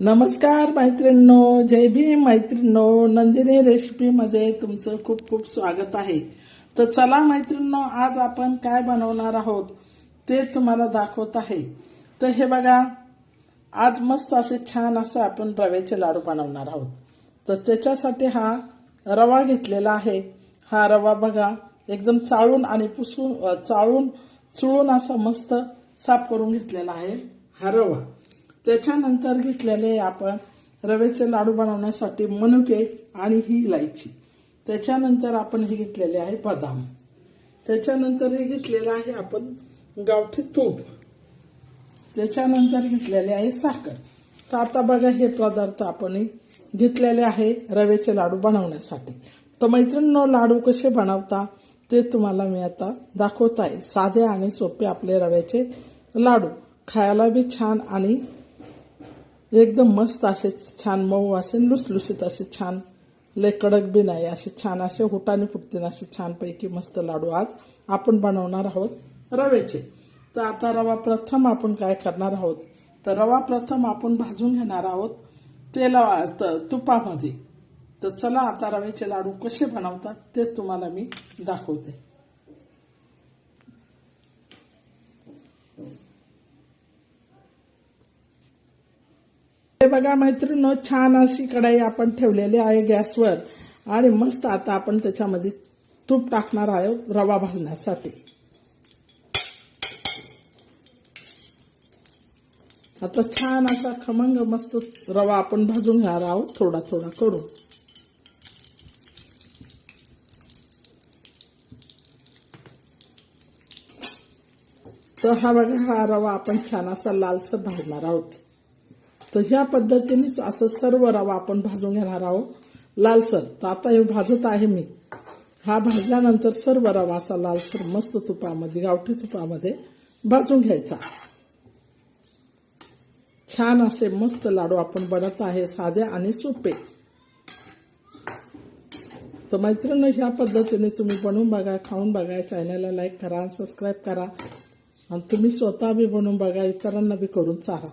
नमस्कार मैत्रिणींनो जय भीम मैत्रिणींनो नंदिनी रेसिपीमध्ये तुमचं खूप खूप स्वागत आहे. तर चला मैत्रिणींनो आज आपण काय बनवणार आहोत ते तुम्हाला दाखवत आहे. तर हे बघा आज मस्त असे छान असं आपण रव्याचे लाडू बनवणार आहोत. तर त्याच्यासाठी हा रवा घेतलेला आहे. हा रवा बघा एकदम चाळून आणि पुसून चाळून चुळून असा मस्त साफ करून घेतलेला आहे हा रवा. त्याच्यानंतर घेतलेले आपण रव्याचे लाडू बनवण्यासाठी मनुके आणि ही इलायची. त्याच्यानंतर आपण हे घेतलेले आहे बदाम. त्याच्यानंतर हे घेतलेलं आहे आपण गावठी तूप. त्याच्यानंतर घेतलेले आहे साखर. तर आता बघा हे पदार्थ आपण घेतलेले आहे रव्याचे लाडू बनवण्यासाठी. तर मैत्रिणींनो लाडू कसे बनवता ते तुम्हाला मी आता दाखवत आहे. साधे आणि सोपे आपले रव्याचे लाडू. खायला बी छान आणि एकदम मस्त असे छान मऊ असे लुसलुसीत असे छान लय कडक बी नाही असे छान असे हुटाने फुटतील असे छानपैकी मस्त लाडू आज आपण बनवणार आहोत रव्याचे. तर आता रवा प्रथम आपण काय करणार आहोत? तर रवा प्रथम आपण भाजून घेणार आहोत तेला त- तुपामध्ये. तर चला आता रव्याचे लाडू कसे बनवतात ते तुम्हाला मी दाखवते. बघा मैत्रिणी छान अशी कढाई आपण ठेवलेली आहे गॅसवर. आणि मस्त आता आपण त्याच्यामध्ये तूप टाकणार आहोत रवा भाजण्यासाठी. आता छान असा खमंग मस्त रवा आपण भाजून घेणार आहोत थोडा थोडा करून. तर हा बघा हा रवा आपण छान असा लालसर भाजणार आहोत. तर ह्या पद्धतीनेच असं सर्व रवा आपण भाजून घेणार आहोत. लालसर तर आता हे भाजत आहे मी. हा भाजल्यानंतर सर्व रवा असा लालसर मस्त तुपामध्ये गावठी तुपामध्ये भाजून घ्यायचा. छान असे मस्त लाडू आपण बनत आहे साधे आणि सोपे. तर मैत्रिणी ह्या पद्धतीने तुम्ही बनवून बघा खाऊन बघा चॅनलला लाईक करा सबस्क्राईब करा. आणि तुम्ही स्वतः बी बनवून बघा इतरांना बी करून चारा.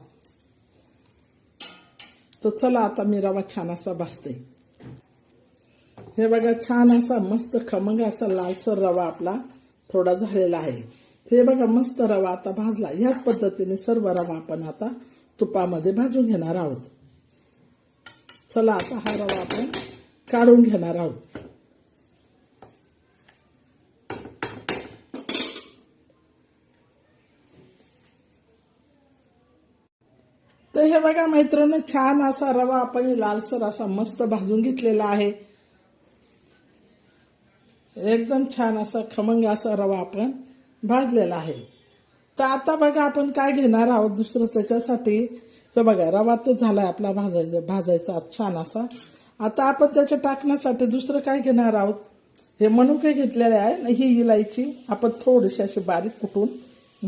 तर चला आता मी रवा छान असा भाजते. हे बघा छान असा मस्त खमंग असा लालसर रवा आपला थोडा झालेला आहे. हे बघा मस्त रवा आता भाजला. ह्याच पद्धतीने सर्व रवा आपण आता तुपामध्ये भाजून घेणार आहोत. चला आता हा रवा आपण काढून घेणार आहोत. तर हे बघा मैत्रिणी छान असा रवा आपण लालसर असा मस्त भाजून घेतलेला आहे. एकदम छान असा खमंग असा रवा आपण भाजलेला आहे. तर आता बघा आपण काय घेणार आहोत दुसरं त्याच्यासाठी. हे बघा रवा तर झालाय आपला भाजायचा भाजायचा छान असा. आता आपण त्याच्या टाकण्यासाठी दुसरं काय घेणार आहोत? हे मनुके घेतलेले आहे आणि ही इलायची आपण थोडीशी अशी बारीक कुटून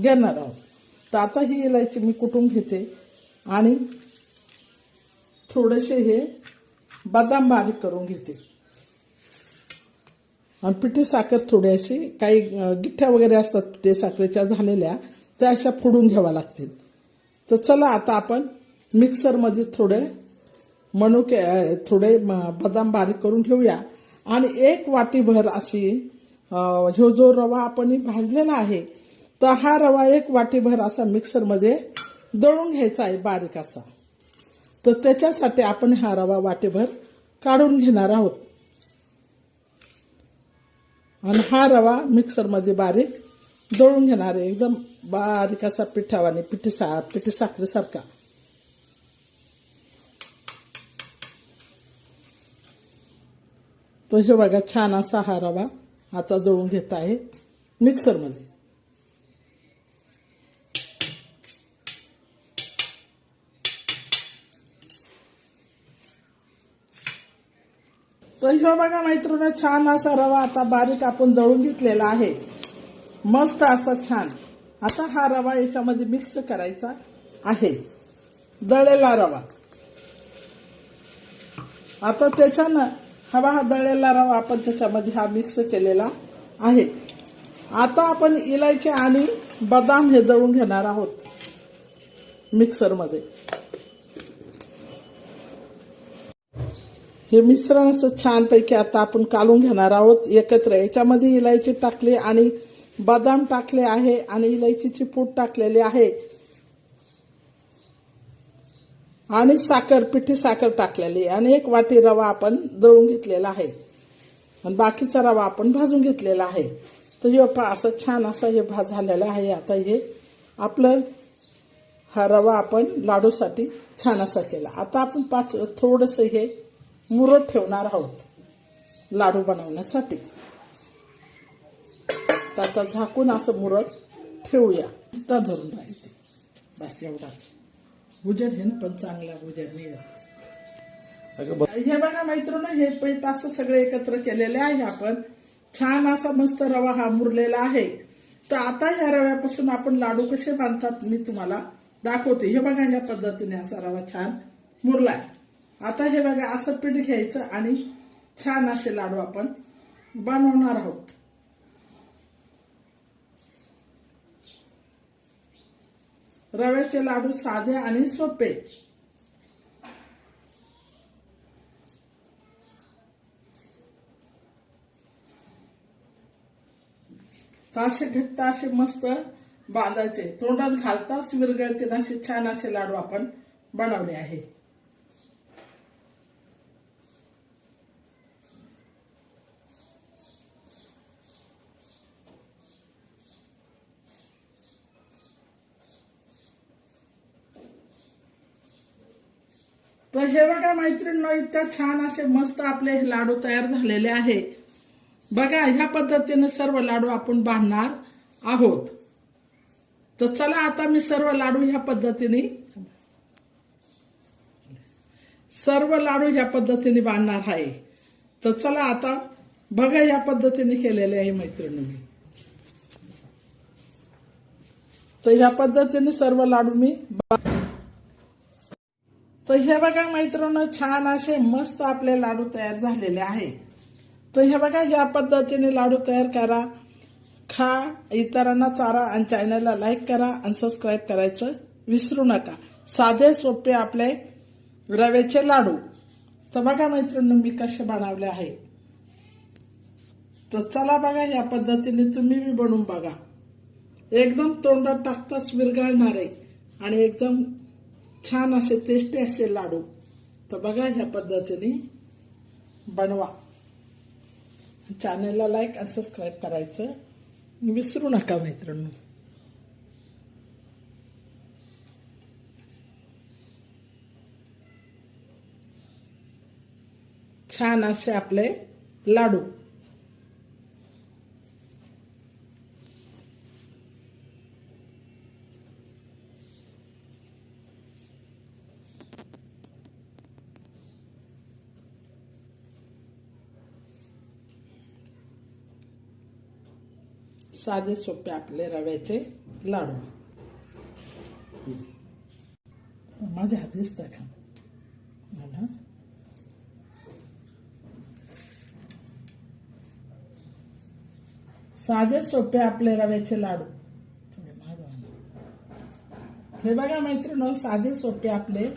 घेणार आहोत. तर आता ही इलायची मी कुटून घेते. आणि थोडेसे हे बदाम बारीक करून घेते. आणि पिठी साखर थोडी अशी काही गिठ्ठ्या वगैरे असतात पिठे साखरेच्या झालेल्या त्या अशा फोडून घ्याव्या लागतील. तर चला आता आपण मिक्सरमध्ये थोडे मनुके थोडे बदाम बारीक करून घेऊया. आणि एक वाटीभर अशी अं, जो रवा आपण भाजलेला आहे तर हा रवा एक वाटीभर असा मिक्सरमध्ये दळून घ्यायचा आहे बारीक असा. तर त्याच्यासाठी आपण हा रवा वाटेभर काढून घेणार आहोत. आणि हा रवा मिक्सरमध्ये बारीक दळून घेणार आहे. एकदम बारीक असा पिठावाने पिठी सा पिठी साखरेसारखा. तो हे बघा छान असा हा रवा आता दळून घेत आहे मिक्सरमध्ये. तर ह्यो बघा मैत्रिणी छान असा रवा आता बारीक आपण दळून घेतलेला आहे. मस्त असा छान. आता हा रवा याच्यामध्ये मिक्स करायचा आहे. दळलेला रवा. आता त्याच्यानं हवा हा दळलेला रवा आपण त्याच्यामध्ये हा मिक्स केलेला आहे. आता आपण इलायची आणि बदाम हे दळून घेणार आहोत मिक्सरमध्ये हे मिश्रण असं छानपैकी आता आपण काढून घेणार आहोत एकत्र. याच्यामध्ये इलायची टाकली आणि बदाम टाकले आहे आणि इलायचीची पूड टाकलेली आहे. आणि साखर पिठी साखर टाकलेली आणि एक वाटी रवा आपण दळून घेतलेला आहे. आणि बाकीचा रवा आपण भाजून घेतलेला आहे. तर हे असं छान असं हे भाज झालेलं आहे. आता हे आपलं हा रवा आपण लाडूसाठी छान असा केला. आता आपण पाच थोडंसं हे मुरत ठेवणार आहोत लाडू बनवण्यासाठी. तर आता झाकून असं मुरत ठेवूया. तर धरून राहायचे. बस एवढाच. उजेड हे ना पण चांगला उजेड नाही हे बघा मैत्रिणी हे पीठ असं सगळे एकत्र केलेले आहे आपण. छान असा मस्त रवा हा मुरलेला आहे. तर आता ह्या रव्यापासून आपण लाडू कसे बांधतात मी तुम्हाला दाखवते. हे बघा ह्या पद्धतीने असा रवा छान मुरलाय. आता हे बघा असं पीठ घ्यायचं आणि छान असे लाडू आपण बनवणार आहोत. रव्याचे लाडू साधे आणि सोपे. तर घट्ट असे मस्त बांधायचे. तोंडात घालताच विरगळतील असे छान असे लाडू आपण बनवले आहे. हे बघा मैत्रिणींनो इतक्या छान असे मस्त आपले हे लाडू तयार झालेले आहे. बघा ह्या पद्धतीने सर्व लाडू आपण बांधणार आहोत. तर चला आता मी सर्व लाडू ह्या पद्धतीने सर्व लाडू ह्या पद्धतीने बांधणार आहे. तर चला आता बघा ह्या पद्धतीने केलेले आहे मैत्रिणींनी. तर ह्या पद्धतीने सर्व लाडू मी बा- तर हे बघा मैत्रिणी छान असे मस्त आपले लाडू तयार झालेले आहे. तर हे बघा या पद्धतीने लाडू तयार करा. खा इतरांना चारा आणि चॅनलला लाईक करा आणि सबस्क्राईब करायचं विसरू नका. साधे सोपे आपले रव्याचे लाडू. तर बघा मैत्रिणी मी कसे बनवले आहे. तर चला बघा या पद्धतीने तुम्ही बी बनवून बघा. एकदम तोंडात टाकताच विरघळणार आहे. आणि एकदम छान असे टेस्टी असे लाडू. तर बघा ह्या पद्धतीने बनवा. चॅनलला लाईक आणि सबस्क्राईब करायचं. विसरू नका मैत्रिणी छान असे आपले लाडू. साधे सोपे आपले रव्याचे लाडू. माझ्या हात दिसत का मला. साधे सोपे आपले रव्याचे लाडू. थोडे मागं हे बघा मैत्रिणी साधे सोपे आपले